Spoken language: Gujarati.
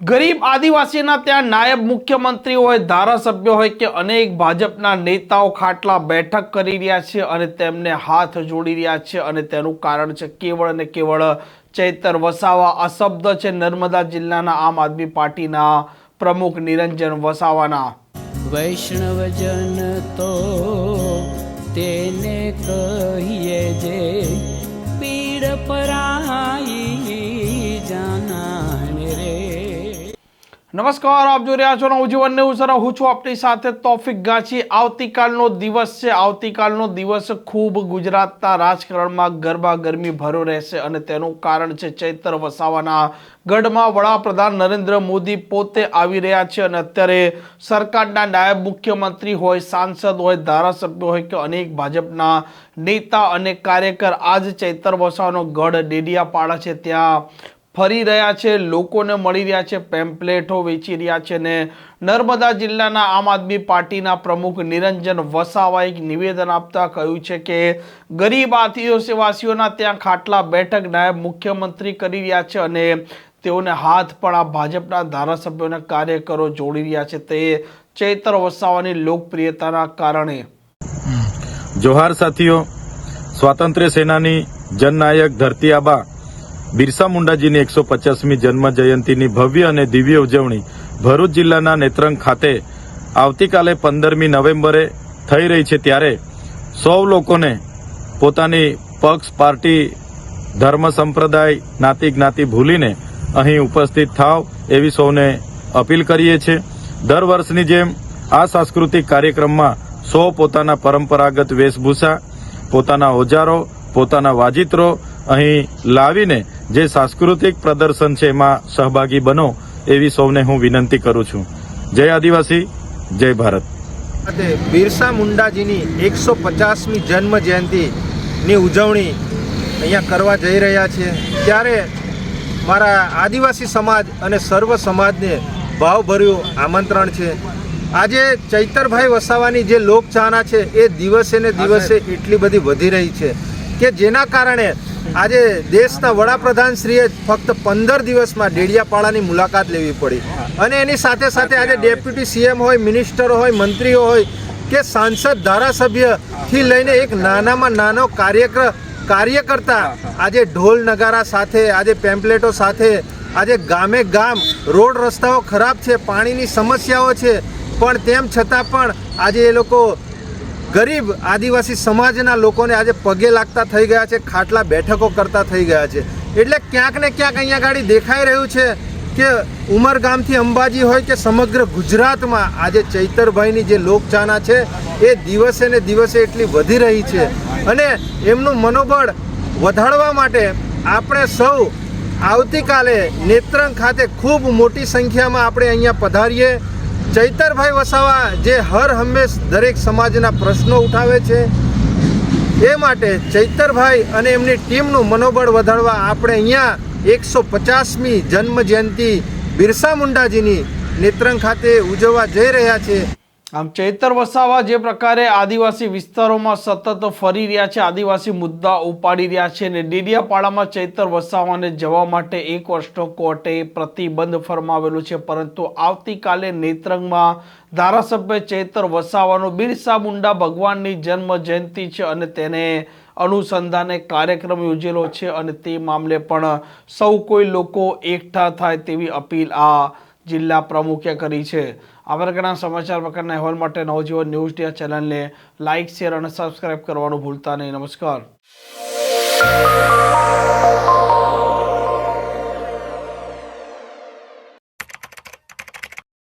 ગરીબ આદિવાસીના ત્યાં નાયબ મુખ્યમંત્રી હોય, ધારાસભ્ય હોય કે અનેક ભાજપના નેતાઓ ખાટલા બેઠક કરી રહ્યા છે અને તેમને હાથ જોડી રહ્યા છે અને તેનું કારણ છે કેવળ અને કેવળ ચૈતર વસાવા. આ શબ્દ છે નર્મદા જિલ્લાના આમ આદમી પાર્ટીના પ્રમુખ નિરંજન વસાવાના. વૈષ્ણવજન તો તેને કહીએ જે નમસ્કાર, આપ જોઈ રહ્યા છો નવજીવન ન્યૂઝ અને હું છું આપણી સાથે તોફિક ગાંચી. આવતીકાલનો દિવસ છે. આવતીકાલનો દિવસ ખૂબ ગુજરાતના રાજકારણમાં ગરબા ગરમી ભરો રહેશે અને તેનું કારણ છે ચૈતર વસાવાના ગઢમાં વડાપ્રધાન નરેન્દ્ર મોદી પોતે આવી રહ્યા છે અને અત્યારે સરકારના નાયબ મુખ્યમંત્રી હોય, સાંસદ હોય, ધારાસભ્ય હોય કે અનેક ભાજપના નેતા અને કાર્યકર આજ ચૈતર વસાવાનો ગઢ ડેડિયાપાડા છે. ત્યાં ફરી રહ્યા છે, લોકોને મળી રહ્યા છે, પેમ્પલેટો વેચી રહ્યા છે ને નર્મદા જિલ્લાના આમ આદમી પાર્ટીના પ્રમુખ નિરંજન વસાવાએ એક નિવેદન આપતા કહ્યું છે કે ગરીબ આદિવાસીઓના ત્યાં ખાટલા બેઠક નાયબ મુખ્યમંત્રી કરી રહ્યા છે અને તેઓને હાથ પણ આ ભાજપના ધારાસભ્યોના કાર્યકરો જોડી રહ્યા છે. તે ચૈતર વસાવાની લોકપ્રિયતાના કારણે. જોહાર સાથીઓ, સ્વાતંત્ર્ય સેનાની જનનાયક ધરતી આબા બિરસા મુંડાજીની એકસો પચાસમી જન્મ જયંતિની ભવ્ય અને દિવ્ય ઉજવણી ભરૂચ જિલ્લાના નેત્રંગ ખાતે આવતીકાલે પંદરમી નવેમ્બરે થઈ રહી છે ત્યારે સૌ લોકોને પોતાની પક્ષ, પાર્ટી, ધર્મ, સંપ્રદાય, જ્ઞાતિ જ્ઞાતિ ભૂલીને અહીં ઉપસ્થિત થાવ એવી સૌને અપીલ કરીએ છીએ. દર વર્ષની જેમ આ સાંસ્કૃતિક કાર્યક્રમમાં સૌ પોતાના પરંપરાગત વેશભૂષા, પોતાના ઓજારો, પોતાના વાજિત્રો અહીં લાવીને જે સાંસ્કૃતિક પ્રદર્શન છે એમાં સહભાગી બનો એવી સૌને હું વિનંતી કરું છું. જય આદિવાસી જય ભારત. બિરસા મુંડાજીની એકસો પચાસમી જન્મ જયંતિની ઉજવણી અહીંયા કરવા જઈ રહ્યા છે ત્યારે મારા આદિવાસી સમાજ અને સર્વ સમાજને ભાવભર્યું આમંત્રણ છે. આજે ચૈતરભાઈ વસાવાની જે લોકચાહના છે એ દિવસે ને દિવસે એટલી બધી વધી રહી છે કે જેના કારણે આજે દેશના વડાપ્રધાન શ્રીએ ફક્ત પંદર દિવસમાં ડેડિયાપાડાની મુલાકાત લેવી પડી. અને એની સાથે સાથે આજે ડેપ્યુટી સીએમ હોય, મિનિસ્ટરો હોય, મંત્રીઓ હોય કે સાંસદ ધારાસભ્યથી લઈને એક નાનામાં નાનો કાર્યક્ર, કાર્યકર્તા આજે ઢોલ નગારા સાથે, આજે પેમ્પલેટો સાથે, આજે ગામે ગામ રોડ રસ્તાઓ ખરાબ છે, પાણીની સમસ્યાઓ છે. પણ તેમ છતાં પણ આજે એ લોકો ગરીબ આદિવાસી સમાજના લોકોને આજે પગે લાગતા થઈ ગયા છે, ખાટલા બેઠકો કરતા થઈ ગયા છે. એટલે ક્યાંક ને ક્યાંક અહીંયા ગાડી દેખાઈ રહ્યું છે કે ઉમરગામથી અંબાજી હોય કે સમગ્ર ગુજરાતમાં આજે ચૈતરભાઈની જે લોકચાના છે, એ દિવસે ને દિવસે એટલી વધી રહી છે. અને એમનું મનોબળ વધારવા માટે આપણે સૌ આવતીકાલે નેત્રંગ ખાતે ખૂબ મોટી સંખ્યામાં આપણે અહીંયા પધારીએ. ચૈતરભાઈ વસાવા જે હર હંમેશ દરેક સમાજના પ્રશ્નો ઉઠાવે છે, એ માટે ચૈતરભાઈ અને એમની ટીમનું મનોબળ વધારવા આપણે અહીંયા એકસો પચાસમી જન્મ જયંતિ બિરસા મુંડાજીની નેત્રંગ ખાતે ઉજવવા જઈ રહ્યા છે આમ ચૈતર વસાવા જે પ્રકારે આદિવાસી વિસ્તારોમાં સતત ફરી રહ્યા છે, આદિવાસી મુદ્દા ઉપાડી રહ્યા છે અને ડેડિયાપાડામાં ચૈતર વસાવાને જવા માટે એક વર્ષનો કોર્ટે પ્રતિબંધ ફરમાવેલો છે. પરંતુ આવતીકાલે નેત્રંગમાં ધારાસભ્ય ચૈતર વસાવાનો બિરસા મુંડા ભગવાનની જન્મ જયંતિ છે અને તેને અનુસંધાને કાર્યક્રમ યોજેલો છે અને તે મામલે પણ સૌ કોઈ લોકો એકઠા થાય તેવી અપીલ આ જિલ્લા પ્રમુખે કરી છે. આ પ્રકારના સમાચાર પ્રકારના અહેવાલ માટે નવજીવન ન્યૂઝ ડે ચેનલને લાઇક, શેર અને સબસ્ક્રાઇબ કરવાનું ભૂલતા નહીં. નમસ્કાર.